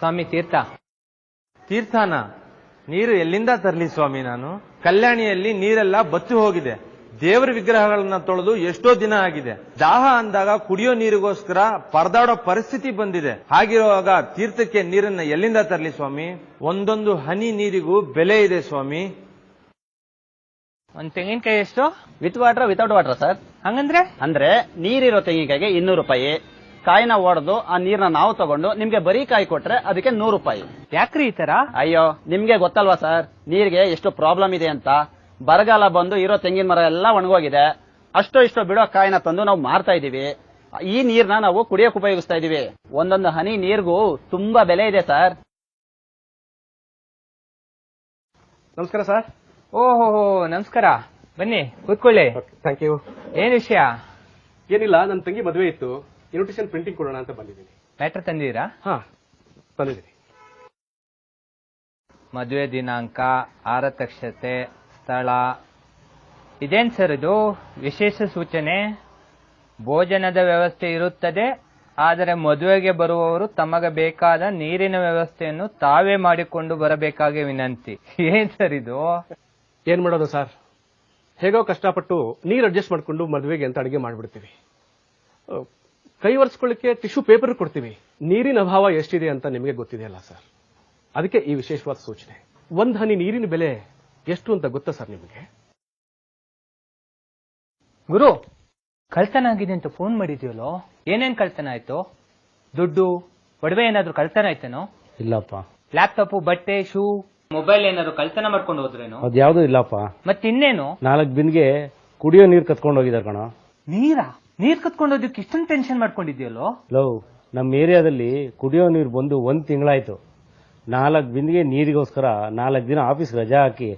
ಸ್ವಾಮಿ ತೀರ್ಥ. ತೀರ್ಥನ ನೀರು ಎಲ್ಲಿಂದ ತರಲಿ ಸ್ವಾಮಿ ನಾನು? ಕಲ್ಯಾಣಿಯಲ್ಲಿ ನೀರೆಲ್ಲ ಬತ್ತಿ ಹೋಗಿದೆ. ದೇವರ ವಿಗ್ರಹಗಳನ್ನ ತೊಳೆದು ಎಷ್ಟೋ ದಿನ ಆಗಿದೆ. ದಾಹ ಅಂದಾಗ ಕುಡಿಯೋ ನೀರಿಗೋಸ್ಕರ ಪರದಾಡೋ ಪರಿಸ್ಥಿತಿ ಬಂದಿದೆ. ಹಾಗಿರುವಾಗ ತೀರ್ಥಕ್ಕೆ ನೀರನ್ನ ಎಲ್ಲಿಂದ ತರಲಿ ಸ್ವಾಮಿ? ಒಂದೊಂದು ಹನಿ ನೀರಿಗೂ ಬೆಲೆ ಇದೆ ಸ್ವಾಮಿ. ಒಂದ್ ತೆಂಗಿನಕಾಯಿ ಎಷ್ಟು? With water without water sir ಹಂಗಂದ್ರೆ? ಅಂದ್ರೆ ನೀರಿರೋ ತೆಂಗಿನಕಾಯಿಗೆ ಇನ್ನೂರು ರೂಪಾಯಿ. ಕಾಯಿನ ಒಡೆದು ಆ ನೀರ್ನ ನಾವು ತಗೊಂಡು ನಿಮ್ಗೆ ಬರೀ ಕಾಯಿ ಕೊಟ್ರೆ ಅದಕ್ಕೆ ನೂರು ರೂಪಾಯಿ. ಯಾಕ್ರಿ ಈ ತರ? ಅಯ್ಯೋ ನಿಮ್ಗೆ ಗೊತ್ತಲ್ವಾ ಸರ್? ನೀರಿಗೆ ಎಷ್ಟು ಪ್ರಾಬ್ಲಮ್ ಇದೆ ಅಂತ. ಬರಗಾಲ ಬಂದು ಇರೋ ತೆಂಗಿನ ಮರ ಎಲ್ಲ ಒಣಗೋಗಿದೆ. ಅಷ್ಟೋ ಇಷ್ಟೋ ಬಿಡೋ ಕಾಯಿನ ತಂದು ನಾವು ಮಾರ್ತಾ ಇದೀವಿ. ಈ ನೀರ್ನ ನಾವು ಕುಡಿಯೋಕೆ ಉಪಯೋಗಿಸ್ತಾ ಇದೀವಿ. ಒಂದೊಂದು ಹನಿ ನೀರಿಗೂ ತುಂಬಾ ಬೆಲೆ ಇದೆ ಸರ್. ನಮಸ್ಕಾರ ಸರ್. ಓಹೋ ನಮಸ್ಕಾರ. ಬನ್ನಿ ಕೂತ್ಕೊಳ್ಳಿ. ಥ್ಯಾಂಕ್ ಯು ಏನ್ ವಿಷಯ? ಏನಿಲ್ಲ ನನ್ನ ತಂಗಿ ಮದುವೆ ಇತ್ತು. ಇನ್ವಿಟೇಷನ್ ಪ್ರಿಂಟಿಂಗ್ ಕೊಡೋಣ ಅಂತ ಬಂದಿದ್ದೀನಿ. ಲೆಟರ್ ತಂದಿದ್ದೀರಾ? ಹಾ ತಂದಿದ್ದೀನಿ. ಮದುವೆ ದಿನಾಂಕ ಆರತಕ್ಷತೆ ಸ್ಥಳ. ಇದೇನ್ ಸರ್ ಇದು? ವಿಶೇಷ ಸೂಚನೆ? ಭೋಜನದ ವ್ಯವಸ್ಥೆ ಇರುತ್ತದೆ ಆದರೆ ಮದುವೆಗೆ ಬರುವವರು ತಮಗೆ ಬೇಕಾದ ನೀರಿನ ವ್ಯವಸ್ಥೆಯನ್ನು ತಾವೇ ಮಾಡಿಕೊಂಡು ಬರಬೇಕಾಗಿ ವಿನಂತಿ. ಏನ್ ಸರ್ ಇದು? ಏನ್ ಮಾಡೋದು ಸರ್? ಹೇಗೋ ಕಷ್ಟಪಟ್ಟು ನೀರು ಅಡ್ಜಸ್ಟ್ ಮಾಡಿಕೊಂಡು ಮದುವೆಗೆ ಅಂತ ಅಡಿಗೆ ಮಾಡಿಬಿಡ್ತೀವಿ. ಕೈ ಒರೆಸ್ಕೊಳ್ಳಿಕ್ಕೆ ಟಿಶ್ಯೂ ಪೇಪರ್ ಕೊಡ್ತೀವಿ. ನೀರಿನ ಅಭಾವ ಎಷ್ಟಿದೆ ಅಂತ ನಿಮಗೆ ಗೊತ್ತಿದೆಯಲ್ಲ ಸರ್? ಅದಕ್ಕೆ ಈ ವಿಶೇಷವಾದ ಸೂಚನೆ. ಒಂದ್ ಹನಿ ನೀರಿನ ಬೆಲೆ ಎಷ್ಟು ಅಂತ ಗೊತ್ತಾ ಸರ್ ನಿಮಗೆ? ಗುರು ಕಳ್ತನ ಆಗಿದೆ ಅಂತ ಫೋನ್ ಮಾಡಿದ್ಯಲ್ಲೋ? ಏನೇನ್ ಕಳ್ತನ ಆಯ್ತು? ದುಡ್ಡು ಒಡವೆ ಏನಾದ್ರು ಕಳ್ತನ ಆಯ್ತೇನೋ? ಇಲ್ಲಪ್ಪ. ಲ್ಯಾಪ್ಟಾಪ್ ಬಟ್ಟೆ ಶೂ ಮೊಬೈಲ್ ಏನಾದ್ರು ಕಳ್ತನ ಮಾಡ್ಕೊಂಡು ಹೋದ್ರೇನೋ? ಅದ್ಯಾವ್ದು ಇಲ್ಲಪ್ಪ. ಮತ್ತಿನ್ನೇನು? ನಾಲ್ಕು ಬಿನ್ಗೆ ಕುಡಿಯೋ ನೀರ್ ಕತ್ಕೊಂಡು ಹೋಗಿದಾರೆ ಕಣ. ನೀರಾ? ನೀರ್ ಕತ್ಕೊಂಡೋದಕ್ಕೆ ಇಷ್ಟೊಂದು ಟೆನ್ಷನ್ ಮಾಡ್ಕೊಂಡಿದ್ಯಲ್ಲೋ ಲವ್ ನಮ್ಮ ಏರಿಯಾದಲ್ಲಿ ಕುಡಿಯೋ ನೀರು ಬಂದು ಒಂದು ತಿಂಗಳಾಯ್ತು. ನಾಲ್ಕು ಬಿಂದಿಗೆ ನೀರಿಗೋಸ್ಕರ ನಾಲ್ಕು ದಿನ ಆಫೀಸ್ ರಜಾ ಹಾಕಿ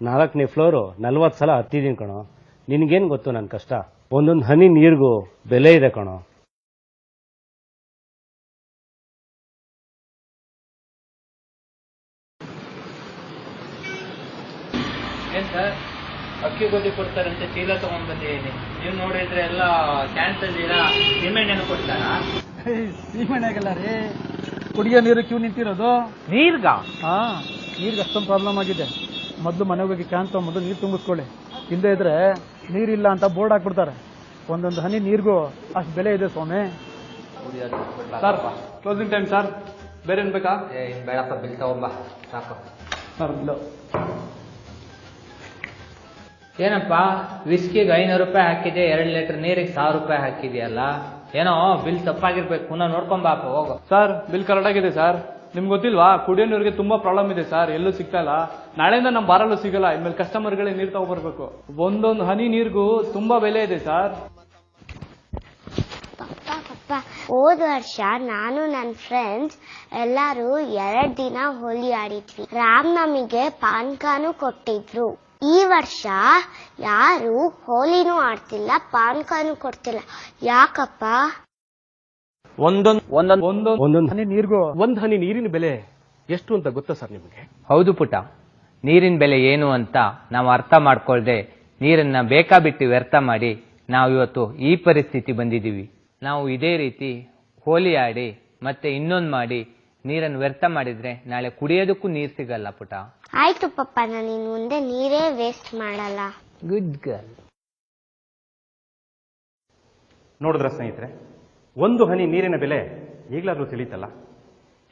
ನಾಲ್ಕನೇ ಫ್ಲೋರು ನಲ್ವತ್ತು ಸಲ ಹತ್ತಿದ್ದೀನಿ ಕಣೋ. ನಿನಗೇನು ಗೊತ್ತು ನನ್ನ ಕಷ್ಟ? ಒಂದೊಂದು ಹನಿ ನೀರಿಗೂ ಬೆಲೆ ಇದೆ ಕಣೋ. ಏನ್ ಸರ್? ಅಕ್ಕಿ ಗೋಧಿ ಕೊಡ್ತಾರಂತೆ ಚೀಲ ತಗೊಂಡ್ ಬಂದಿದ್ದೀನಿ. ನೀವು ನೋಡಿದ್ರೆ ಎಲ್ಲ ಕ್ಯಾನ್ಸಲ್ ಸೀಮೆಣ್ಣೆನ ಕೊಡ್ತಾರ? ಸೀಮೆಣ್ಣೆಗೆಲ್ಲ ರೀ. ಕುಡಿಯೋ ನೀರು ಕ್ಯೂ ನಿಂತಿರೋದು? ನೀರ್ಗ? ಹಾ ನೀರ್ಗೆ ಅಷ್ಟೊಂದು ಪ್ರಾಬ್ಲಮ್ ಆಗಿದೆ. ಮೊದ್ಲು ಮನೆಗೆ ಹೋಗಿ ಕ್ಯಾನ್ ತಗೊಂಡ್ಬಂದು ನೀರ್ ತುಂಬಿಸ್ಕೊಳ್ಳಿ. ಹಿಂದೆ ಇದ್ರೆ ನೀರಿಲ್ಲ ಅಂತ ಬೋರ್ಡ್ ಹಾಕ್ಬಿಡ್ತಾರೆ. ಒಂದೊಂದು ಹನಿ ನೀರಿಗೂ ಅಷ್ಟು ಬೆಲೆ ಇದೆ ಸ್ವಾಮಿ. ಸರ್ ಕ್ಲೋಸಿಂಗ್ ಟೈಮ್ ಸರ್ ಬೇರೆ ಏನ್ ಬೇಕಾ? ಬೇಡಪ್ಪ ಬಿಲ್ ತಗೊಂಬ ಸಾಕು. ಸರ್ ಇಲ್ಲ ಏನಪ್ಪ ವಿಸ್ಕಿಗೆ ಐನೂರು ರೂಪಾಯಿ ಹಾಕಿದೆ ಎರಡು ಲೀಟರ್ ನೀರಿಗೆ ಸಾವಿರ ರೂಪಾಯಿ ಹಾಕಿದ್ಯಲ್ಲ? ಏನೋ ಬಿಲ್ ತಪ್ಪಾಗಿರ್ಬೇಕು ಪುನಃ ನೋಡ್ಕೊಂಬಾಪ ಹೋಗು. ಸರ್ ಬಿಲ್ ಕರೆಕ್ಟ್ ಆಗಿದೆ ಸರ್ ನಿಮ್ಗೆ ಗೊತ್ತಿಲ್ವಾ ಕುಡಿಯೋ ನೀರಿಗೆ ತುಂಬಾ ಪ್ರಾಬ್ಲಮ್ ಇದೆ ಸರ್ ಎಲ್ಲೂ ಸಿಗ್ತಾ ಇಲ್ಲ. ನಾಳೆಯಿಂದ ನಮ್ಮ ಬಾರಲ್ಲೂ ಸಿಗಲ್ಲ ಇನ್ಮೇಲೆ ಕಸ್ಟಮರ್ಗಳಿಗೆ ನೀರು ತಗೊಬರ್ಬೇಕು. ಒಂದೊಂದು ಹನಿ ನೀರಿಗೂ ತುಂಬಾ ಬೆಲೆ ಇದೆ ಸರ್ ಹೋದ ವರ್ಷ ನಾನು ನನ್ನ ಫ್ರೆಂಡ್ಸ್ ಎಲ್ಲರೂ ಎರಡ್ ದಿನ ಹೋಲಿ ಆಡಿದ್ವಿ. ರಾಮನಮಿಗೆ ಪಾನ್ಕಾನು ಕೊಟ್ಟಿದ್ರು. ಈ ವರ್ಷ ಯಾರು ಹೋಲಿನೂ ಆಡ್ತಿಲ್ಲ ಪಾನ್ಕಾನು ಕೊಡ್ತಿಲ್ಲ. ಯಾಕಪ್ಪ? ಒಂದೊಂದು ಒಂದೊಂದು ಒಂದೊಂದು ಒಂದೊಂದು ಹನಿ ನೀರಿಗೂ ಒಂದ್ ಹನಿ ನೀರಿನ ಬೆಲೆ ಎಷ್ಟು ಅಂತ ಗೊತ್ತಾ ಸರ್ ನಿಮಗೆ? ಹೌದು ಪುಟ ನೀರಿನ ಬೆಲೆ ಏನು ಅಂತ ನಾವು ಅರ್ಥ ಮಾಡ್ಕೊಳ್ದೆ ನೀರನ್ನ ಬೇಕಾ ಬಿಟ್ಟು ವ್ಯರ್ಥ ಮಾಡಿ ನಾವು ಇವತ್ತು ಈ ಪರಿಸ್ಥಿತಿ ಬಂದಿದ್ದೀವಿ. ನಾವು ಇದೇ ರೀತಿ ಹೋಲಿ ಆಡಿ ಮತ್ತೆ ಇನ್ನೊಂದು ಮಾಡಿ ನೀರನ್ನು ವ್ಯರ್ಥ ಮಾಡಿದ್ರೆ ನಾಳೆ ಕುಡಿಯೋದಕ್ಕೂ ನೀರು ಸಿಗಲ್ಲ ಪುಟ ಆಯ್ತು ಪಪ್ಪ ನಾನು ಇನ್ ಮುಂದೆ ನೀರೇ ವೇಸ್ಟ್ ಮಾಡಲ್ಲ. ಗುಡ್ ಗರ್ಲ್ ನೋಡಿದ್ರ ಸ್ನೇಹಿತರೆ ಒಂದು ಹನಿ ನೀರಿನ ಬೆಲೆ ಈಗಲಾದ್ರೂ ತಿಳಿತಲ್ಲ.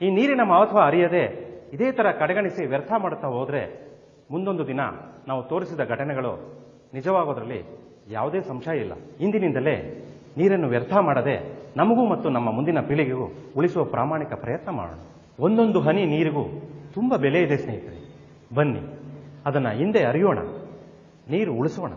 ಈ ನೀರಿನ ಮಹತ್ವ ಅರಿಯದೆ ಇದೇ ತರ ಕಡೆಗಣಿಸಿ ವ್ಯರ್ಥ ಮಾಡುತ್ತಾ ಹೋದ್ರೆ ಮುಂದೊಂದು ದಿನ ನಾವು ತೋರಿಸಿದ ಘಟನೆಗಳು ನಿಜವಾಗೋದ್ರಲ್ಲಿ ಯಾವುದೇ ಸಂಶಯ ಇಲ್ಲ. ಇಂದಿನಿಂದಲೇ ನೀರನ್ನು ವ್ಯರ್ಥ ಮಾಡದೆ ನಮಗೂ ಮತ್ತು ನಮ್ಮ ಮುಂದಿನ ಪೀಳಿಗೆಗೂ ಉಳಿಸುವ ಪ್ರಾಮಾಣಿಕ ಪ್ರಯತ್ನ ಮಾಡೋಣ. ಒಂದೊಂದು ಹನಿ ನೀರಿಗೂ ತುಂಬ ಬೆಲೆ ಇದೆ ಸ್ನೇಹಿತರೆ. ಬನ್ನಿ. ಅದನ್ನ ಹಿಂದೆ ಅರಿಯೋಣ. ನೀರು ಉಳಿಸೋಣ.